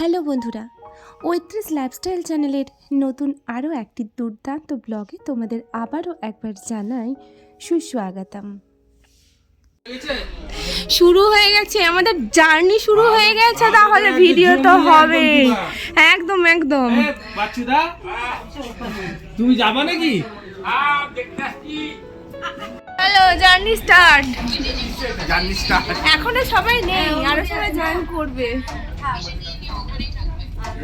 Hello বন্ধুরা ঐত্রিশ lifestyle চ্যানেলের নতুন আরও একটি দুর্দান্ত ব্লগে তোমাদের আবারও একবার জানাই সুস্বাগতম। শুরু হয়ে গেছে আমাদের জার্নি শুরু হয়ে গেছে তাহলে ভিডিও তো হবে একদম একদম। তুমি যাবা নাকি? Hello journey start journey start এখনও সবাই নেই আরও সবাই জয়েন করবে।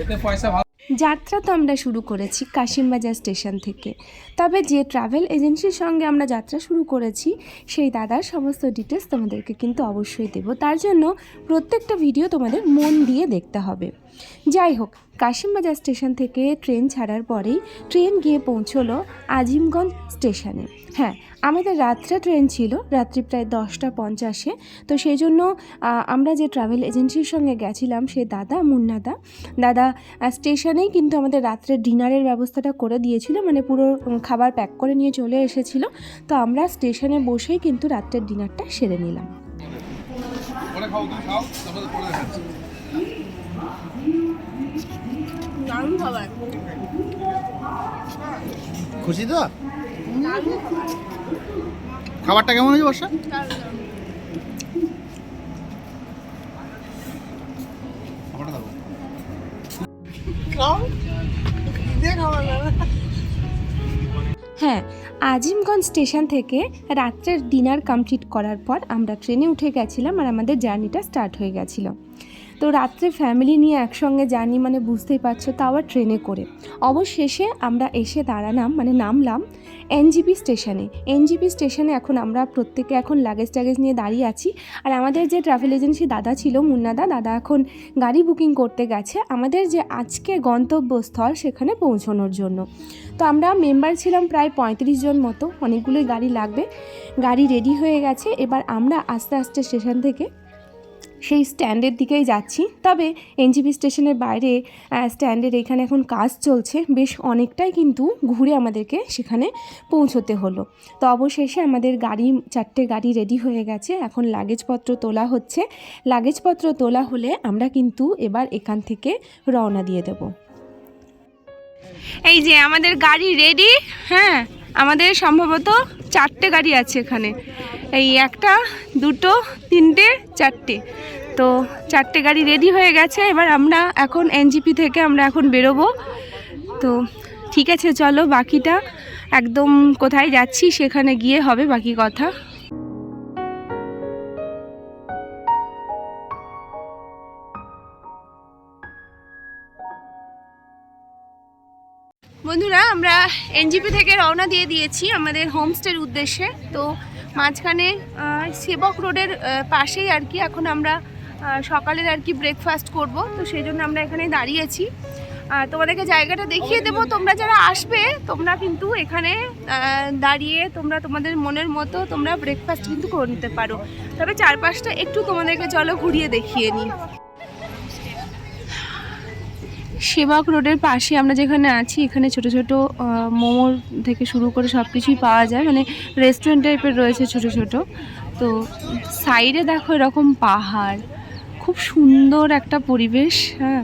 এতে পয়সা যাত্রা তো আমরা শুরু করেছি কাশিমবাজার স্টেশন থেকে। তবে যে ট্রাভেল এজেন্সির সঙ্গে আমরা যাত্রা শুরু করেছি সেই দাদার সমস্ত ডিটেলস তোমাদেরকে কিন্তু অবশ্যই দেবো। তার জন্য প্রত্যেকটা ভিডিও তোমাদের মন দিয়ে দেখতে হবে। যাই হোক কাশিমবাজার স্টেশন থেকে ট্রেন ছাড়ার পরেই ট্রেন গিয়ে পৌঁছলো আজিমগঞ্জ স্টেশনে। হ্যাঁ আমাদের রাত্রে ট্রেন ছিল রাত্রি প্রায় দশটা পঞ্চাশে। তো সেই জন্য আমরা যে ট্রাভেল এজেন্সির সঙ্গে গেছিলাম সে দাদা মুন্নাদা দাদা আহ, স্টেশনেই কিন্তু আমাদের রাত্রে ডিনারের ব্যবস্থাটা করে দিয়েছিল মানে পুরো খাবার প্যাক করে নিয়ে চলে এসেছিল। তো আমরা স্টেশনে বসেই কিন্তু রাত্রের ডিনারটা সেরে নিলাম। খুশি তো? খাবারটা কেমন হয়েছে বর্ষা? খাবারটা হ্যাঁ আজিমগঞ্জ স্টেশন থেকে রাত্রের ডিনার কমপ্লিট করার পর আমরা ট্রেনে উঠে গেছিলাম আর আমাদের জার্নিটা স্টার্ট হয়ে গেছিল। তো রাত্রে ফ্যামিলি নিয়ে একসঙ্গে জার্নি মানে বুঝতেই পারছ তাও আবার ট্রেনে করে। অবশেষে আমরা এসে দাঁড়ালাম মানে নামলাম এনজিপি স্টেশনে এনজিপি স্টেশনে এখন আমরা প্রত্যেকে এখন লাগেজ টাগেজ নিয়ে দাঁড়িয়ে আছি। আর আমাদের যে ট্রাভেল এজেন্সি দাদা ছিল মুন্নাদা দাদা এখন গাড়ি বুকিং করতে গেছে আমাদের যে আজকে গন্তব্যস্থল সেখানে পৌঁছানোর জন্য। তো আমরা মেম্বার ছিলাম প্রায় পঁয়ত্রিশ জন মতো, অনেকগুলোই গাড়ি লাগবে। গাড়ি রেডি হয়ে গেছে, এবার আমরা আস্তে আস্তে স্টেশন থেকে সেই স্ট্যান্ডের দিকেই যাচ্ছি। তবে এনজিপি স্টেশনের বাইরে স্ট্যান্ডের এখানে এখন কাজ চলছে। বেশ অনেকটাই কিন্তু ঘুরে আমাদেরকে সেখানে পৌঁছতে হলো। তো অবশেষে আমাদের গাড়ি, চারটে গাড়ি রেডি হয়ে গেছে। এখন লাগেজপত্র তোলা হচ্ছে। লাগেজপত্র তোলা হলে আমরা কিন্তু এবার এখান থেকে রওনা দিয়ে দেবো। এই যে আমাদের গাড়ি রেডি হ্যাঁ? আমাদের সম্ভবত চারটে গাড়ি আছে এখানে। এই একটা, দুটো, তিনটে, চারটে। তো চারটে গাড়ি রেডি হয়ে গেছে। এবার আমরা এখন এনজিপি থেকে আমরা এখন বেরোবো। তো ঠিক আছে, চলো বাকিটা। একদম কোথায় যাচ্ছি সেখানে গিয়ে হবে বাকি কথা। বন্ধুরা, আমরা এনজিপি থেকে রওনা দিয়ে দিয়েছি আমাদের হোমস্টের উদ্দেশ্যে। তো মাঝখানে সেবক রোডের পাশেই আর কি এখন আমরা সকালের আর কি ব্রেকফাস্ট করব। তো সেই জন্য আমরা এখানে দাঁড়িয়েছি তোমাদেরকে জায়গাটা দেখিয়ে দেবো। তোমরা যারা আসবে, তোমরা কিন্তু এখানে দাঁড়িয়ে তোমরা তোমাদের মনের মতো তোমরা ব্রেকফাস্ট কিন্তু করে নিতে পারো। তবে চারপাশটা একটু তোমাদেরকে চলো ঘুরিয়ে দেখিয়ে নিই। সেবক রোডের পাশে আমরা যেখানে আছি, এখানে ছোট ছোট মোমোর থেকে শুরু করে সব কিছুই পাওয়া যায়। মানে রেস্টুরেন্ট টাইপের রয়েছে ছোট ছোট। তো সাইডে দেখো এরকম পাহাড়, খুব সুন্দর একটা পরিবেশ হ্যাঁ?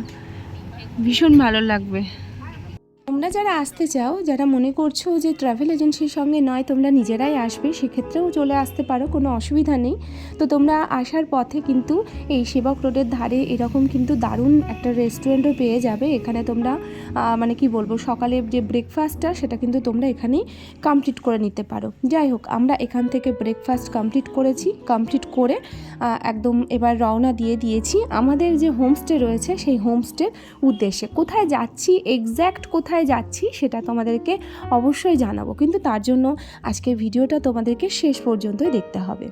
ভীষণ ভালো লাগবে। তোমরা যারা আসতে চাও, যারা মনে করছ যে ট্রাভেল এজেন্সির সঙ্গে নয়, তোমরা নিজেরাই আসবে, সেক্ষেত্রেও চলে আসতে পারো, কোনো অসুবিধা নেই। তো তোমরা আসার পথে কিন্তু এই সেবক রোডের ধারে এরকম কিন্তু দারুণ একটা রেস্টুরেন্টও পেয়ে যাবে। এখানে তোমরা মানে কি বলব, সকালের যে ব্রেকফাস্টটা সেটা কিন্তু তোমরা এখানেই কমপ্লিট করে নিতে পারো। যাই হোক, আমরা এখান থেকে ব্রেকফাস্ট কমপ্লিট করেছি কমপ্লিট করে একদম এবার রওনা দিয়ে দিয়েছি। আমাদের যে হোমস্টে রয়েছে, সেই হোমস্টের উদ্দেশ্যে। কোথায় যাচ্ছি এক্স্যাক্ট কোথায় যাচ্ছি সেটা তোমাদেরকে অবশ্যই জানাব। কিন্তু তার জন্য আজকের ভিডিওটা তোমাদেরকে শেষ পর্যন্তই দেখতে হবে।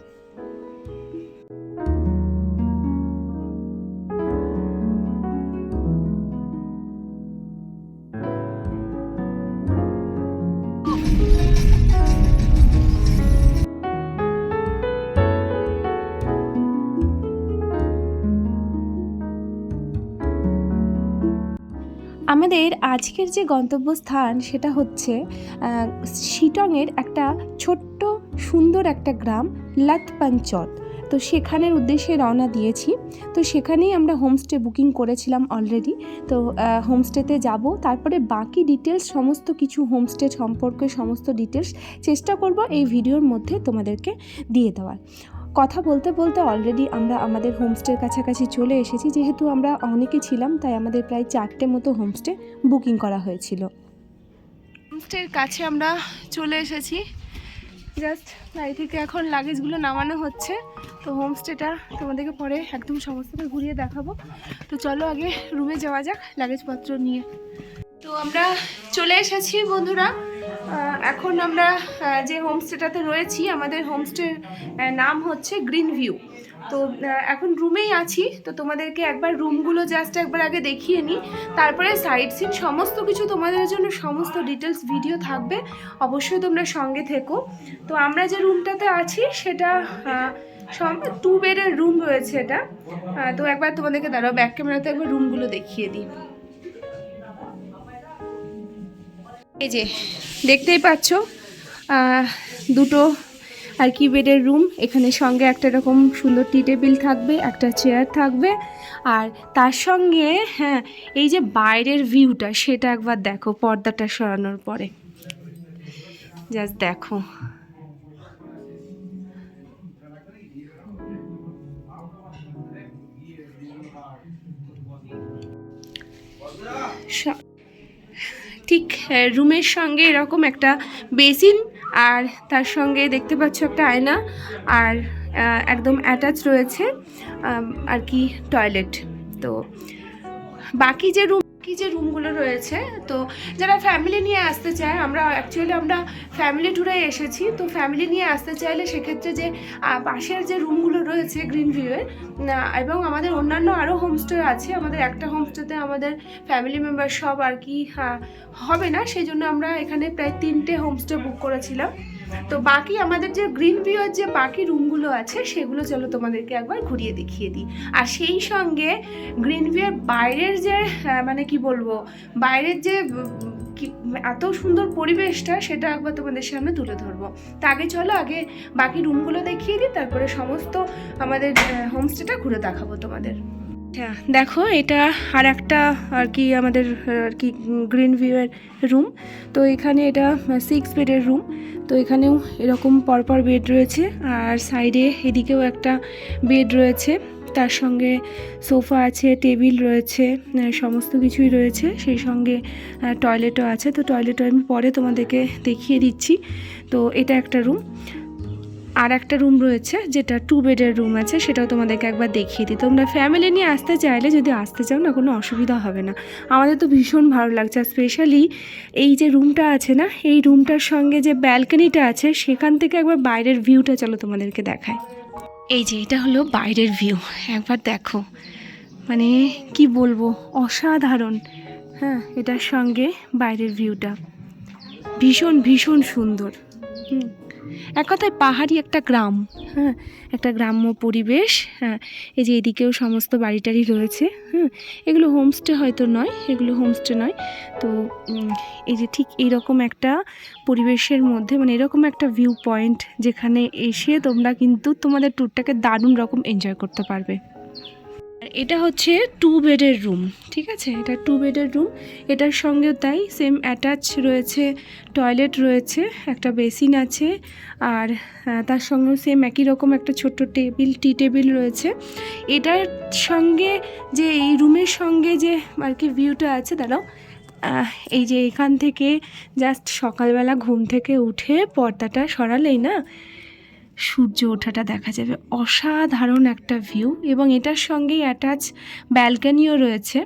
আমাদের আজকের যে গন্তব্যস্থান সেটা হচ্ছে শিটংয়ের একটা ছোট্ট সুন্দর একটা গ্রাম লাতপাঞ্চত তো সেখানের উদ্দেশ্যে রওনা দিয়েছি। তো সেখানেই আমরা হোমস্টে বুকিং করেছিলাম অলরেডি তো হোমস্টেতে যাব। তারপরে বাকি ডিটেলস সমস্ত কিছু হোমস্টে সম্পর্কে সমস্ত ডিটেলস চেষ্টা করব এই ভিডিওর মধ্যে তোমাদেরকে দিয়ে দেওয়ার। কথা বলতে বলতে অলরেডি আমরা আমাদের হোমস্টের কাছাকাছি চলে এসেছি। যেহেতু আমরা অনেকে ছিলাম, তাই আমাদের প্রায় চারটে মতো হোমস্টে বুকিং করা হয়েছিল। হোমস্টের কাছে আমরা চলে এসেছি। জাস্ট বাড়ি থেকে এখন লাগেজগুলো নামানো হচ্ছে। তো হোমস্টেটা তোমাদেরকে পরে একদম সমস্তটা ঘুরিয়ে দেখাবো। তো চলো আগে রুমে যাওয়া যাক লাগেজপত্র নিয়ে। তো আমরা চলে এসেছি বন্ধুরা। এখন আমরা যে হোমস্টেটাতে রয়েছি, আমাদের হোমস্টের নাম হচ্ছে গ্রিন ভিউ তো এখন রুমেই আছি, তো তোমাদেরকে একবার রুমগুলো জাস্ট একবার আগে দেখিয়ে নিই। তারপরে সাইড সিন সমস্ত কিছু তোমাদের জন্য, সমস্ত ডিটেলস ভিডিও থাকবে। অবশ্যই তোমরা সঙ্গে থেকো। তো আমরা যে রুমটাতে আছি, সেটা টু বেডের রুম রয়েছে এটা। তো একবার তোমাদেরকে দাঁড়াও ব্যাক ক্যামেরাতে একবার রুমগুলো দেখিয়ে দিই। এই যে, দেখতেই পাচ্ছ দুটো আর কি বেডের রুম, এখানে সঙ্গে একটা এরকম সুন্দর টি টেবিল থাকবে, একটা চেয়ার থাকবে, আর তার সঙ্গে হ্যাঁ এই যে বাইরের ভিউটা, সেটা একবার দেখো পর্দাটা সরানোর পরে। জাস্ট দেখো। ঠিক রুমের সঙ্গে এরকম একটা বেসিন আর তার সঙ্গে দেখতে পাচ্ছ একটা আয়না আর একদম অ্যাটাচ রয়েছে আর কি টয়লেট। তো বাকি যে রুম বাকি যে রুমগুলো রয়েছে, তো যারা ফ্যামিলি নিয়ে আসতে চায়, আমরা অ্যাকচুয়ালি আমরা ফ্যামিলি ট্যুরে এসেছি, তো ফ্যামিলি নিয়ে আসতে চাইলে সেক্ষেত্রে যে পাশের যে রুমগুলো রয়েছে গ্রিন ভিউয়ের এবং আমাদের অন্যান্য আরও হোমস্টে আছে, আমাদের একটা হোমস্টেতে আমাদের ফ্যামিলি মেম্বার সব আর কি হবে না, সেই জন্য আমরা এখানে প্রায় তিনটে হোমস্টে বুক করেছিলাম। তো বাকি আমাদের যে গ্রিন ভিউয়ের যে বাকি রুমগুলো আছে, সেগুলো চলো তোমাদেরকে একবার ঘুরিয়ে দেখিয়ে দিই। আর সেই সঙ্গে গ্রিন ভিউয়ের বাইরের যে মানে কি বলব, বাইরের যে কি, এত সুন্দর পরিবেশটা, সেটা একবার তোমাদের সামনে তুলে ধরবো। তা আগে চলো, আগে বাকি রুমগুলো দেখিয়ে দিই, তারপরে সমস্ত আমাদের হোমস্টেটা ঘুরে দেখাবো তোমাদের। আচ্ছা দেখো, এটা আর একটা আর কি আমাদের, আর কি গ্রিন ভিউয়ের রুম তো এখানে এটা সিক্স বেডের রুম তো এখানেও এরকম পরপর বেড রয়েছে। আর সাইডে এদিকেও একটা বেড রয়েছে। তার সঙ্গে সোফা আছে টেবিল রয়েছে সমস্ত কিছুই রয়েছে। সেই সঙ্গে টয়লেটও আছে। তো টয়লেটও আমি পরে তোমাদেরকে দেখিয়ে দিচ্ছি। তো এটা একটা রুম আর একটা রুম রয়েছে, যেটা টু বেডের রুম আছে, সেটাও তোমাদেরকে একবার দেখিয়ে দিই। তোমরা ফ্যামিলি নিয়ে আসতে চাইলে যদি আসতে চাও না, কোনো অসুবিধা হবে না। আমাদের তো ভীষণ ভালো লাগছে স্পেশালি এই যে রুমটা আছে না, এই রুমটার সঙ্গে যে ব্যালকনিটা আছে, সেখান থেকে একবার বাইরের ভিউটা চলো তোমাদেরকে দেখায় এই যে, এটা হলো বাইরের ভিউ একবার দেখো। মানে কি বলব, অসাধারণ। হ্যাঁ এটার সঙ্গে বাইরের ভিউটা ভীষণ ভীষণ সুন্দর। হুম। এক কথায় পাহাড়ি একটা গ্রাম। হ্যাঁ একটা গ্রাম্য পরিবেশ। হ্যাঁ এই যে এদিকেও সমস্ত বাড়ি টাড়ি রয়েছে। হ্যাঁ এগুলো হোমস্টে হয়তো নয়, এগুলো হোমস্টে নয়। তো এই যে ঠিক এরকম একটা পরিবেশের মধ্যে মানে এরকম একটা ভিউ পয়েন্ট যেখানে এসে তোমরা কিন্তু তোমাদের ট্যুরটাকে দারুণ রকম এনজয় করতে পারবে। আর এটা হচ্ছে টু বেডের রুম ঠিক আছে? এটা টু বেডের রুম এটার সঙ্গেও তাই সেম অ্যাটাচ রয়েছে টয়লেট রয়েছে, একটা বেসিন আছে, আর তার সঙ্গেও সেম একই রকম একটা ছোট্ট টেবিল টি টেবিল রয়েছে। এটার সঙ্গে যে, এই রুমের সঙ্গে যে, আর কি ভিউটা আছে, দাঁড়াও। এই যে এখান থেকে জাস্ট সকালবেলা ঘুম থেকে উঠে পর্দাটা সরালেই না সূর্য ওঠাটা দেখা যাবে। অসাধারণ একটা ভিউ এবং এটার সঙ্গেই অ্যাটাচ ব্যালকানিও রয়েছে।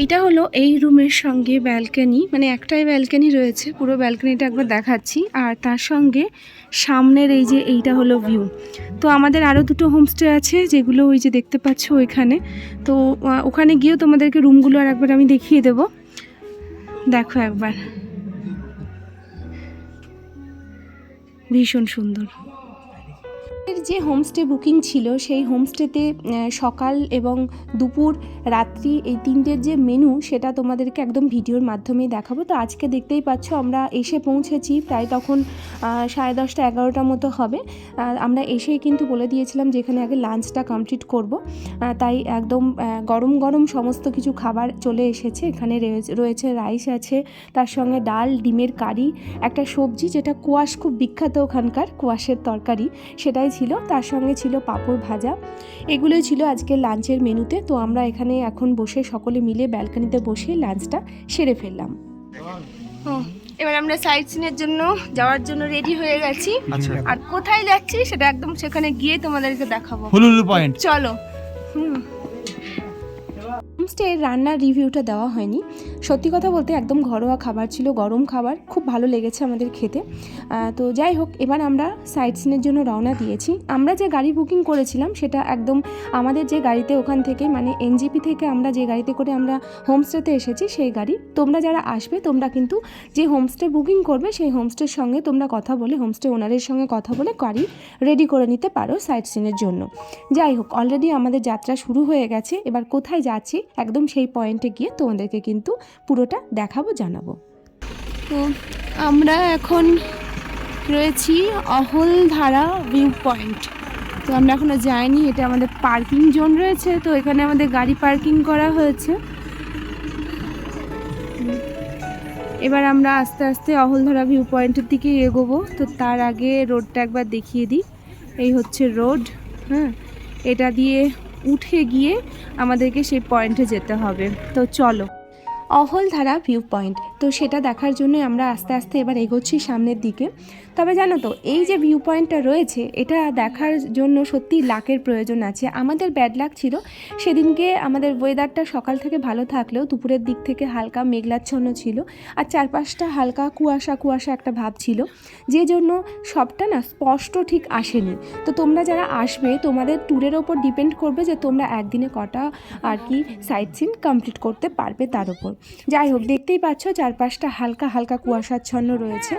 এইটা হলো এই রুমের সঙ্গে ব্যালকানি মানে একটাই ব্যালকানি রয়েছে। পুরো ব্যালকানিটা একবার দেখাচ্ছি। আর তার সঙ্গে সামনের এই যে এইটা হলো ভিউ তো আমাদের আরও দুটো হোমস্টে আছে, যেগুলো ওই যে দেখতে পাচ্ছ ওইখানে। তো ওখানে গিয়েও তোমাদেরকে রুমগুলো আর একবার আমি দেখিয়ে দেব। দেখো একবার। ভীষণ সুন্দর। যে হোমস্টে বুকিং ছিল, সেই হোমস্টেতে সকাল এবং দুপুর, রাত্রি এই তিনটের যে মেনু সেটা তোমাদেরকে একদম ভিডিওর মাধ্যমেই দেখাবো। তো আজকে দেখতেই পাচ্ছ, আমরা এসে পৌঁছেছি, প্রায় তখন সাড়ে দশটা এগারোটার মতো হবে। আমরা এসেই কিন্তু বলে দিয়েছিলাম যে এখানে আগে লাঞ্চটা কমপ্লিট করব। তাই একদম গরম গরম সমস্ত কিছু খাবার চলে এসেছে। এখানে রয়েছে রাইস আছে, তার সঙ্গে ডাল, ডিমের কারি, একটা সবজি যেটা কোয়াশ খুব বিখ্যাত ওখানকার, কোয়াশের তরকারি। সেটাই ছিল তার সঙ্গে ছিল পাঁপড় ভাজা। এগুলোই ছিল আজকে লাঞ্চের মেনুতে। তো আমরা এখানে এখন বসে সকলে মিলে ব্যালকানিতে বসে লাঞ্চটা সেরে ফেললাম। এবার আমরা সাইট সিনের জন্য যাওয়ার জন্য রেডি হয়ে গেছি। আচ্ছা। আর কোথায় যাচ্ছি সেটা একদম সেখানে গিয়ে তোমাদেরকে দেখাবো। হুলুলু পয়েন্ট চলো। হুম। হোমস্টে রান্নার রিভিউটা দেওয়া হয়নি। সত্যি কথা বলতে একদম ঘরোয়া খাবার ছিল, গরম খাবার। খুব ভালো লেগেছে আমাদের খেতে। তো যাই হোক, এবার আমরা সাইট সিনের জন্য রওনা দিয়েছি। আমরা যে গাড়ি বুকিং করেছিলাম, সেটা একদম আমাদের যে গাড়িতে ওখান থেকে মানে এনজিপি থেকে আমরা যে গাড়িতে করে আমরা হোমস্টেতে এসেছি, সেই গাড়ি। তোমরা যারা আসবে, তোমরা কিন্তু যে হোমস্টে বুকিং করবে, সেই হোমস্টের সঙ্গে তোমরা কথা বলে হোমস্টে ওনারের সঙ্গে কথা বলে গাড়ি রেডি করে নিতে পারো সাইট সিনের জন্য। যাই হোক অলরেডি আমাদের যাত্রা শুরু হয়ে গেছে। এবার কোথায় যাচ্ছি একদম সেই পয়েন্টে গিয়ে তোমাদেরকে কিন্তু পুরোটা দেখাবো, জানাব। তো আমরা এখন রয়েছি অহলধারা ভিউ পয়েন্ট তো আমরা এখনও যাইনি, এটা আমাদের পার্কিং জোন রয়েছে, তো এখানে আমাদের গাড়ি পার্কিং করা হয়েছে। এবার আমরা আস্তে আস্তে অহলধারা ভিউ পয়েন্টের দিকে এগোবো, তো তার আগে রোডটা একবার দেখিয়ে দিই। এই হচ্ছে রোড হ্যাঁ? এটা দিয়ে উঠে গিয়ে আমাদেরকে সেই পয়েন্টে যেতে হবে। তো চলো। অহলধারা ভিউ পয়েন্ট তো সেটা দেখার জন্য আমরা আস্তে আস্তে এবার এগোচ্ছি সামনের দিকে। তবে জানো তো, এই যে ভিউ পয়েন্টটা রয়েছে, এটা দেখার জন্য সত্যি লাকের প্রয়োজন আছে। আমাদের ব্যাড লাক ছিল, সেদিনকে আমাদের ওয়েদারটা সকাল থেকে ভালো থাকলেও দুপুরের দিক থেকে হালকা মেঘলাচ্ছন্ন ছিল, আর চারপাশটা হালকা কুয়াশা কুয়াশা একটা ভাব ছিল। যে জন্য সবটা না স্পষ্ট ঠিক আসেনি। তো তোমরা যারা আসবে, তোমাদের ট্যুরের ওপর ডিপেন্ড করবে যে তোমরা একদিনে কটা আর কি সাইট সিন কমপ্লিট করতে পারবে তার উপর যাই হোক, দেখতেই পাচ্ছ চারপাশটা হালকা হালকা কুয়াশাচ্ছন্ন রয়েছে।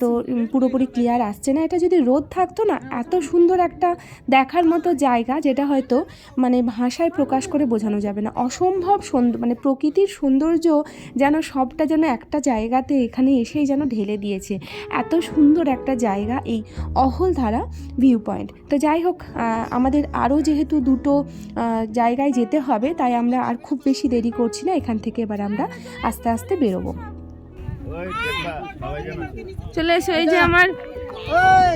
তো পুরোপুরি ক্লিয়ার আসছে না। এটা যদি রোদ থাকতো না, এত সুন্দর একটা দেখার মতো জায়গা যেটা হয়তো মানে ভাষায় প্রকাশ করে বোঝানো যাবে না। অসম্ভব সুন্দর মানে প্রকৃতির সৌন্দর্য যেন সবটা যেন একটা জায়গাতে এখানে এসেই যেন ঢেলে দিয়েছে। এত সুন্দর একটা জায়গা এই অহলধারা ভিউ পয়েন্ট তো যাই হোক আমাদের আরও যেহেতু দুটো জায়গায় যেতে হবে, তাই আমরা আর খুব বেশি দেরি করছি না। এখান থেকে এবার আমরা আস্তে আস্তে বেরোবো। চলে এসো এই যে আমার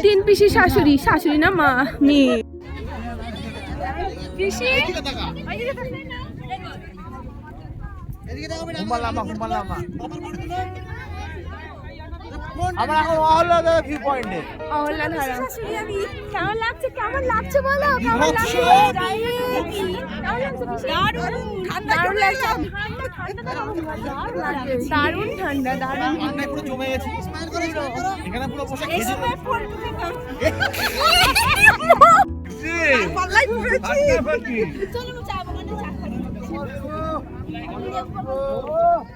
তিন পিসি শাশুড়ি শাশুড়ি না মা মেয়ে হুম্বালামা হুম্বালামা আমরা এখন অহল্লাদা ভিউ পয়েন্টে অহল্লা কেমন লাগছে কেমন লাগছে বলো কেমন লাগছে দারুণ লাগছে দারুণ ঠান্ডা দারুণ ঠান্ডায় পুরো জমে গেছি এখানে পুরো বসে খেজুর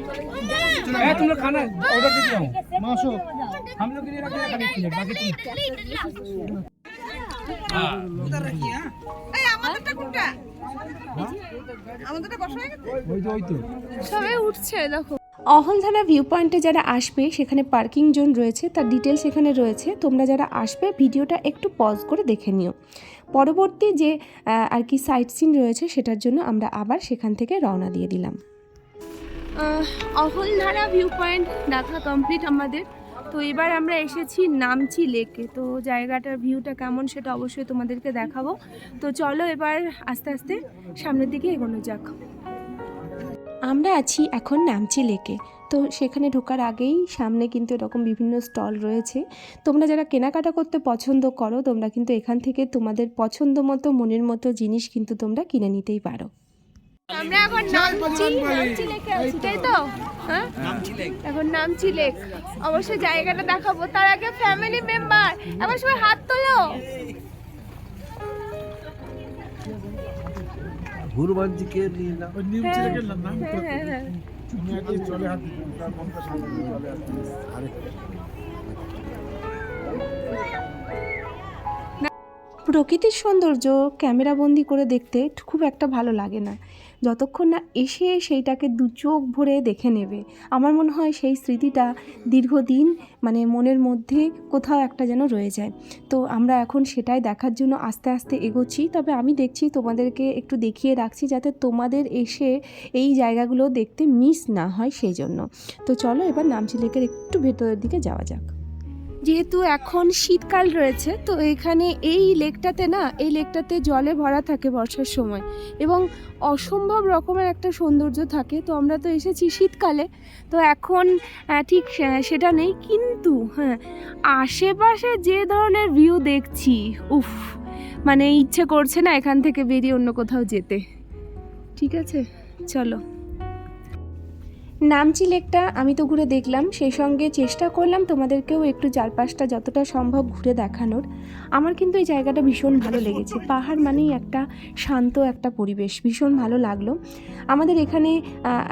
हैं ए, तुम लोग खाना ऑर्डर दे रहा हूँ মাসো हम लोग के लिए रख खाने के लिए बाकी तुम हाँ ওই তো ওই তো সবাই উঠছে দেখো অহলধারা ভিউ পয়েন্টে যারা আসবে সেখানে পার্কিং জোন রয়েছে তার ডিটেলস এখানে রয়েছে তোমরা যারা আসবে ভিডিওটা একটু পজ করে দেখে নিও পরবর্তী যে আহ, আর কি সাইট সিন রয়েছে সেটার জন্য আমরা আবার সেখান থেকে রওনা দিয়ে দিলাম অহলধারা ভিউ পয়েন্ট দেখা কমপ্লিট আমাদের। তো এবার আমরা এসেছি নামচি লেকে তো জায়গাটার ভিউটা কেমন সেটা অবশ্যই তোমাদেরকে দেখাবো। তো চলো এবার আস্তে আস্তে সামনের দিকে এগোনো যাক। আমরা আছি এখন নামচি লেকে তো সেখানে ঢোকার আগেই সামনে কিন্তু এরকম বিভিন্ন স্টল রয়েছে। তোমরা যারা কেনাকাটা করতে পছন্দ করো, তোমরা কিন্তু এখান থেকে তোমাদের পছন্দ মতো, মনের মতো জিনিস কিন্তু তোমরা কিনে নিতেই পারো। আমরা এখন নামচি নামচি লেকে আছি তাই তো? হ্যাঁ? এখন নামচি লেক। অবশ্যই জায়গাটা দেখাবো। তার আগে ফ্যামিলি মেম্বার এবার সবাই হাত তোলো। হনুমানজিকে নিয়ে নাও। হ্যাঁ হ্যাঁ প্রকৃতির সৌন্দর্য ক্যামেরাবন্দি করে দেখতে খুব একটা ভালো লাগে না। যতক্ষণ না এসে সেইটাকে দু চোখ ভরে দেখে নেবে। আমার মনে হয় সেই স্মৃতিটা দীর্ঘদিন মানে মনের মধ্যে কোথাও একটা যেন রয়ে যায়। তো আমরা এখন সেটাই দেখার জন্য আস্তে আস্তে এগোচ্ছি। তবে আমি দেখছি তোমাদেরকে একটু দেখিয়ে রাখছি যাতে তোমাদের এসে এই জায়গাগুলো দেখতে মিস না হয় সেই জন্য তো চলো এবার নামচি লেকের একটু ভেতরের দিকে যাওয়া যাক। যেহেতু এখন শীতকাল রয়েছে, তো এখানে এই লেকটাতে না, এই লেকটাতে জলে ভরা থাকে বর্ষার সময় এবং অসম্ভব রকমের একটা সৌন্দর্য থাকে। তো আমরা তো এসেছি শীতকালে, তো এখন ঠিক সেটা নেই, কিন্তু হ্যাঁ আশেপাশে যে ধরনের ভিউ দেখছি, উফ মানে ইচ্ছে করছে না এখান থেকে বেরিয়ে অন্য কোথাও যেতে। ঠিক আছে? চলো। নামচি লেকটা আমি তো ঘুরে দেখলাম, সেই সঙ্গে চেষ্টা করলাম তোমাদেরকেও একটু চারপাশটা যতটা সম্ভব ঘুরে দেখানোর। আমার কিন্তু এই জায়গাটা ভীষণ ভালো লেগেছে। পাহাড় মানেই একটা শান্ত একটা পরিবেশ, ভীষণ ভালো লাগল। আমাদের এখানে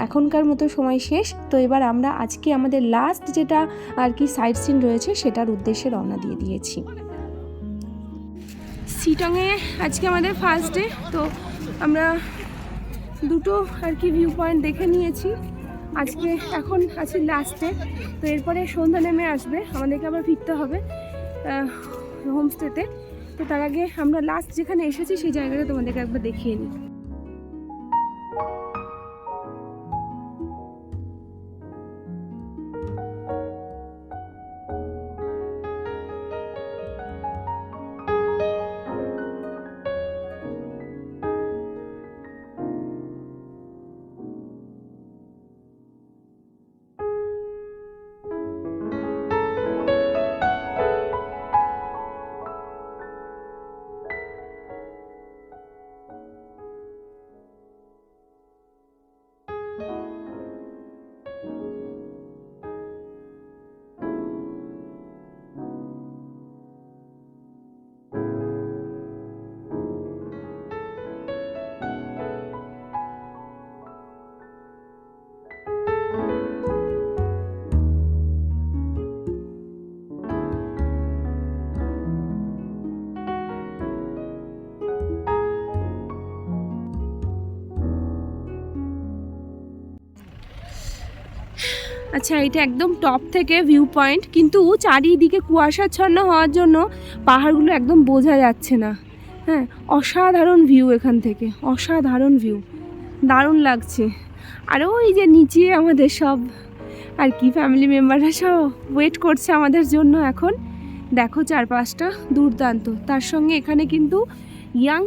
এখনকার মতো সময় শেষ, তো এবার আমরা আজকে আমাদের লাস্ট যেটা আর কি সাইট সিন রয়েছে, সেটার উদ্দেশ্যে রওনা দিয়ে দিয়েছি। সিটংয়ে আজকে আমাদের ফার্স্ট ডে তো আমরা দুটো আর কি ভিউ পয়েন্ট দেখে নিয়েছি। আজকে এখন আছি লাস্টে তো এরপরে সন্ধ্যা নেমে আসবে, আমাদেরকে আবার ফিরতে হবে হোমস্টেতে তো। তার আগে আমরা লাস্ট যেখানে এসেছি, সেই জায়গাটা তোমাদেরকে একবার দেখিয়ে নিই। আচ্ছা এটা একদম টপ থেকে ভিউ পয়েন্ট কিন্তু চারিদিকে কুয়াশাচ্ছন্ন হওয়ার জন্য পাহাড়গুলো একদম বোঝা যাচ্ছে না। হ্যাঁ অসাধারণ ভিউ এখান থেকে, অসাধারণ ভিউ দারুণ লাগছে। আর ওই যে নিচে আমাদের সব, আর কি ফ্যামিলি মেম্বাররা সব ওয়েট করছে আমাদের জন্য এখন। দেখো চারপাশটা দুর্দান্ত। তার সঙ্গে এখানে কিন্তু ইয়াং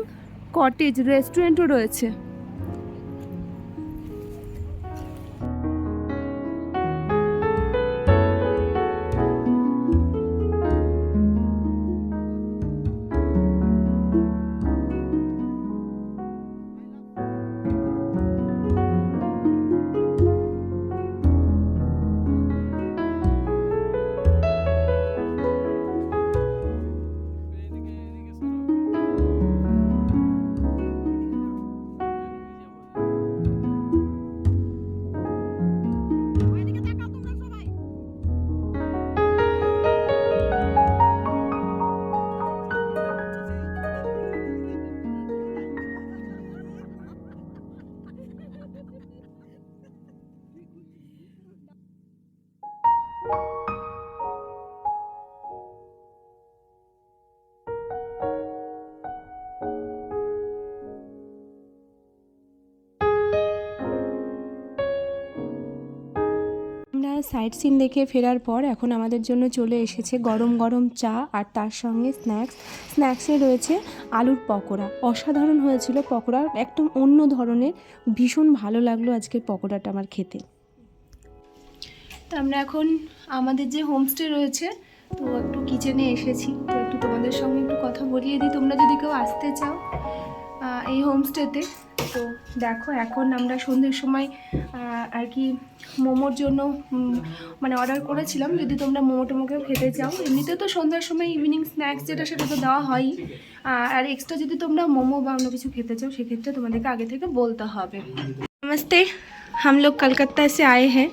কটেজ রেস্টুরেন্টও রয়েছে। সাইট সিন দেখে ফেরার পর এখন আমাদের জন্য চলে এসেছে গরম গরম চা আর তার সঙ্গে স্ন্যাক্স স্ন্যাক্সে রয়েছে আলুর পকোড়া। অসাধারণ হয়েছিল পকোড়া। একদম অন্য ধরনের। ভীষণ ভালো লাগল আজকের পকোড়াটা আমার খেতে। তো আমরা এখন আমাদের যে হোমস্টে রয়েছে, তো একটু কিচেনে এসেছি। তো একটু তোমাদের সঙ্গে একটু কথা বলিয়ে দিই। তোমরা যদি কেউ আসতে চাও এই হোমস্টেতে তো দেখো এখন আমরা সন্ধ্যের সময় আহ, আর কি মোমোর জন্য উম, মানে অর্ডার করেছিলাম যদি তোমরা মোমো টোমোকেও খেতে চাও এমনিতে তো সন্ধ্যার সময় ইভিনিং স্ন্যাক্স যেটা সেটা তো দেওয়া হয়ই আহ, আর এক্সট্রা যদি তোমরা মোমো বা অন্য কিছু খেতে চাও সেক্ষেত্রে তোমাদেরকে আগে থেকে বলতে হবে नमस्ते हम लोग कलकत्ता से आए हैं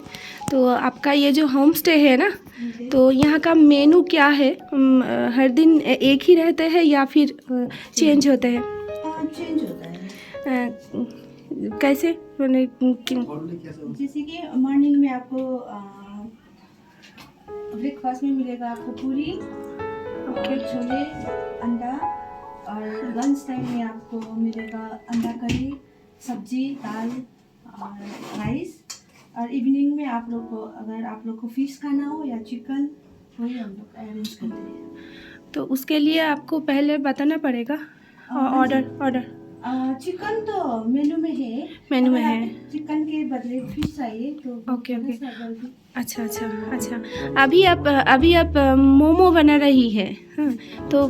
तो आपका ये जो होम स्टे है ना तो यहाँ का मेनू क्या है उम, अ, हर दिन एक ही रहते हैं या फिर चेंज होते हैं हाँ चेंज होता है अ, कैसे? मैंने जैसे कि मॉर्निंग में आपको ब्रेकफास्ट में मिलेगा आपको पूरी और छोले अंडा और लंच टाइम में आपको मिलेगा अंडा करी सब्ज़ी दाल और राइस और इवनिंग में आप लोग को अगर आप लोग को फ़िश खाना हो या चिकन वही हम लोग अरेंज करते हैं। तो उसके लिए आपको पहले बताना पड़ेगा ऑर्डर ऑर्डर चिकन तो मेनू में है। मेनू में है। चिकन के बदले फ़िश चाहिए तो ओके, ओके। अच्छा अच्छा अच्छा। अभी आप अभी आप मोमो बना रही है हाँ। तो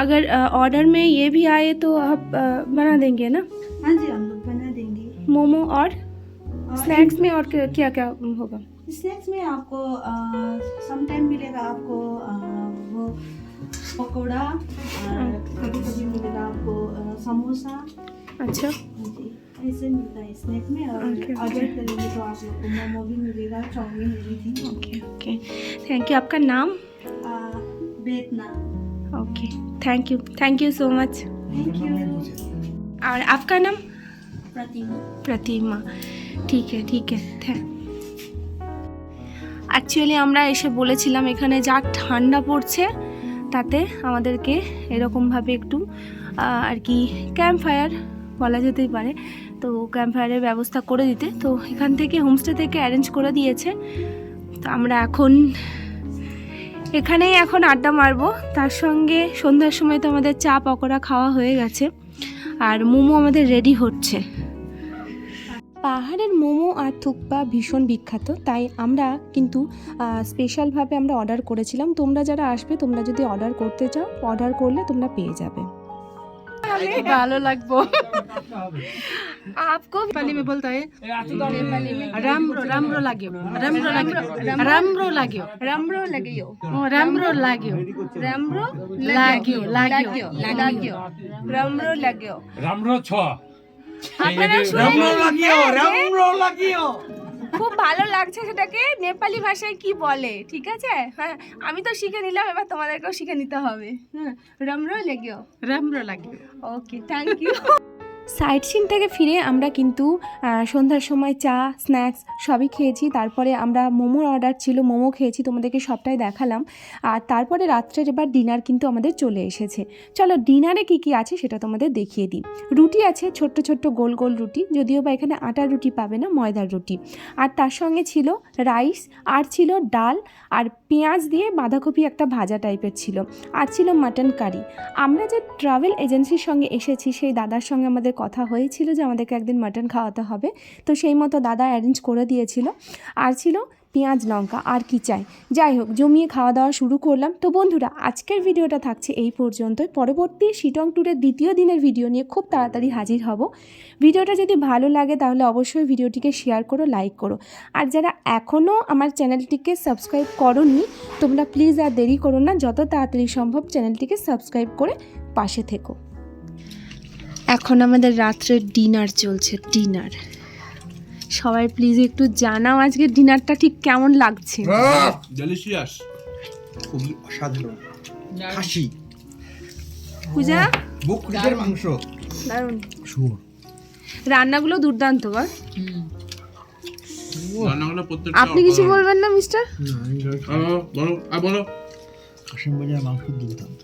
अगर ऑर्डर में ये भी आए तो आप बना देंगे ना? हाँ जी हम लोग बना देंगे। मोमो और और स्नैक्स में और क्या क्या होगा? स्नैक्स में आपको सम टाइम मिलेगा आपको आ, वो पकौड़ा और कभी कभी मिलेगा आपको आ, समोसा अच्छा हाँ जी ऐसे मिलता है स्नैक में और ओके, ओके। ऑर्डर करेंगे तो आप लोग को मोमो भी मिलेगा chowmein everything okay okay thank you आपका नाम Betana okay thank you thank you so much thank you और आपका नाम प्रतिमा প্রতিমা ঠিক আছে ঠিক আছে অ্যাকচুয়ালি আমরা এসে বলেছিলাম এখানে যা ঠান্ডা পড়ছে তাতে আমাদেরকে এরকমভাবে একটু আর কি ক্যাম্প ফায়ার বলা যেতেই পারে। তো ক্যাম্প ফায়ারের ব্যবস্থা করে দিতে। তো এখান থেকে হোমস্টে থেকে অ্যারেঞ্জ করে দিয়েছে। তো আমরা এখন, এখানেই এখন আড্ডা মারবো। তার সঙ্গে সন্ধ্যার সময় তো আমাদের চা পকোড়া খাওয়া হয়ে গেছে। আর মোমো আমাদের রেডি হচ্ছে। পাহাড়ের মোমো আর থুকপা ভীষণ বিখ্যাত তাই আমরা কিন্তু স্পেশালভাবে আমরা অর্ডার করেছিলাম তোমরা যারা আসবে তোমরা যদি অর্ডার করতে চাও অর্ডার করলে তোমরা পেয়ে যাবে ভালো লাগবো আপকো नेपाली में बोलता है এই আতু দাও राम्रो राम्रो लाग्यो राम्रो लाग्यो राम्रो लाग्यो রামরো লাগিও अँ, राम्रो लाग्यो রামরো लाग्यो लाग्यो লাগিও রামরো লাগিও রামরো ছ আপনারা শুনে হ্যাঁ, খুব ভালো লাগছে সেটাকে নেপালি ভাষায় কি বলে ঠিক আছে? হ্যাঁ আমি তো শিখে নিলাম এবার তোমাদেরকেও শিখে নিতে হবে। হ্যাঁ রামরো লাগিও রামরো লাগিও okay thank you site scene থেকে ফিরে আমরা কিন্তু সন্ধ্যার সময় চা স্ন্যাক্স সবই খেয়েছি। তারপরে আমরা মোমোর অর্ডার ছিল, মোমো খেয়েছি, তোমাদেরকে সবটাই দেখালাম। আর তারপরে রাত্রের এবার ডিনার কিন্তু আমাদের চলে এসেছে। চলো ডিনারে কী কী আছে সেটা তোমাদের দেখিয়ে দিই। রুটি আছে, ছোট্ট ছোট্ট গোল গোল রুটি, যদিও বা এখানে আটার রুটি পাবে না, ময়দার রুটি। আর তার সঙ্গে ছিল রাইস আর ছিল ডাল, আর পেঁয়াজ দিয়ে বাঁধাকপি একটা ভাজা টাইপের ছিল আর ছিল মাটন কারি। আমরা যে ট্রাভেল এজেন্সির সঙ্গে এসেছি, সেই দাদার সঙ্গে আমাদের কথা হয়েছিল যে আমাদেরকে একদিন মাটন খাওয়াতে হবে। তো সেই মতো দাদা অ্যারেঞ্জ করে দিয়েছিল। আর ছিল পেঁয়াজ, লঙ্কা আর কি চাই। যাই হোক, জমিয়ে খাওয়া দাওয়া শুরু করলাম। তো বন্ধুরা, আজকের ভিডিওটা থাকছে এই পর্যন্তই। পরবর্তী শিটং ট্যুরের দ্বিতীয় দিনের ভিডিও নিয়ে খুব তাড়াতাড়ি হাজির হব। ভিডিওটা যদি ভালো লাগে, তাহলে অবশ্যই ভিডিওটিকে শেয়ার করো লাইক করো। আর যারা এখনও আমার চ্যানেলটিকে সাবস্ক্রাইব করোনি, তোমরা প্লিজ আর দেরি করো না। যত তাড়াতাড়ি সম্ভব চ্যানেলটিকে সাবস্ক্রাইব করে পাশে থেকো। এখন আমাদের রাত্রের ডিনার চলছে ডিনার সবাই প্লিজ একটু জানাও আজকে ডিনারটা ঠিক কেমন লাগছে? ডেলিশিয়াস খুবই অসাধারণ। খাসি পূজা? বকরিদের মাংস। দারুণ। শুয়োর রান্নাগুলো দুর্দান্ত বল। আপনি কিছু বলবেন না মিস্টার বলো। বলো। কাশিম বাজার মাংস দুর্দান্ত।